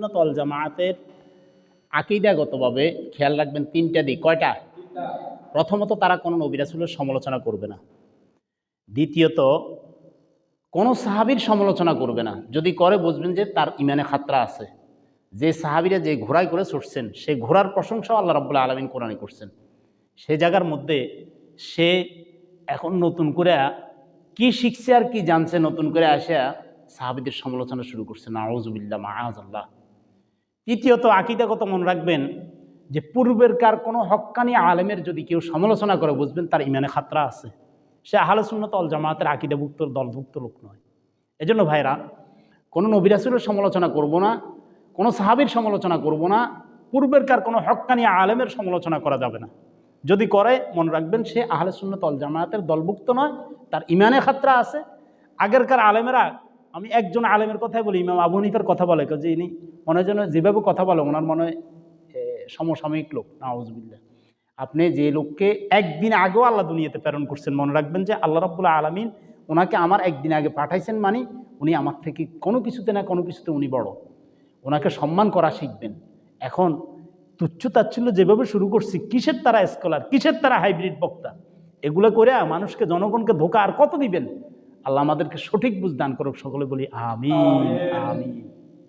সুন্নত অল জামায়াতের আকিদাগতভাবে খেয়াল রাখবেন তিনটা দিক। কয়টা? প্রথমত তারা কোনো নবিরাসুলের সমালোচনা করবে না। দ্বিতীয়ত, কোনো সাহাবির সমালোচনা করবে না। যদি করে, বুঝবেন যে তার ইমানে খাতরা আছে। যে সাহাবিরা যে ঘোড়ায় করে ছুটছেন, সে ঘোড়ার প্রশংসাও আল্লাহ রাবুল্লাহ আলমিন কোরআনে করছেন। সে জায়গার মধ্যে সে এখন নতুন করে কি শিখছে আর কি জানছে নতুন করে আসে সাহাবিদের সমালোচনা শুরু করছে। না নাউজুবিল্লাহ মাহাজ আল্লাহ তৃতীয়ত আকিদাগত মনে রাখবেন যে পূর্বেরকার কোনো হক্কানি আলেমের যদি কেউ সমালোচনা করে, বুঝবেন তার ইমানে খাতরা আছে। সে আহলে সুন্নত অল জামাতের আকিদাভুক্ত, দলভুক্ত লোক নয়। এজন্য ভাইরা, কোনো নবিরাসুলের সমালোচনা করব না, কোনো সাহাবির সমালোচনা করব না পূর্বেরকার কোনো হক্কানি আলেমের সমালোচনা করা যাবে না। যদি করে, মনে রাখবেন সে আহলে সুন্নত অল জামায়াতের দলভুক্ত নয়, তার ইমানে খাতরা আছে। আগেরকার আলেমেরা আমি একজন আলেমের কথাই বলি, ইমাম আবু হানিফার কথা বলে যে ইনি মনে যেন যেভাবে কথা বলে, ওনার মনে সমসাময়িক লোক নাউজবিল্লা আপনি যে লোককে একদিন আগেও আল্লাহ দুনিয়াতে প্রেরণ করছেন, মনে রাখবেন যে আল্লাহ রাব্বুল্লাহ আলমিন ওনাকে আমার একদিন আগে পাঠাইছেন মানে উনি আমার থেকে কোনো কিছুতে না কোনো কিছুতে উনি বড়। ওনাকে সম্মান করা শিখবেন। এখন তুচ্ছ তাচ্ছিল্য যেভাবে শুরু করছি, কিসের তারা স্কলার কিসের তারা হাইব্রিড বক্তা? এগুলো করে মানুষকে, জনগণকে ধোকা আর কত দিবেন? আল্লাহ আমাদেরকে সঠিক বুঝ দান করুক সকলে বলি আমি আমিন।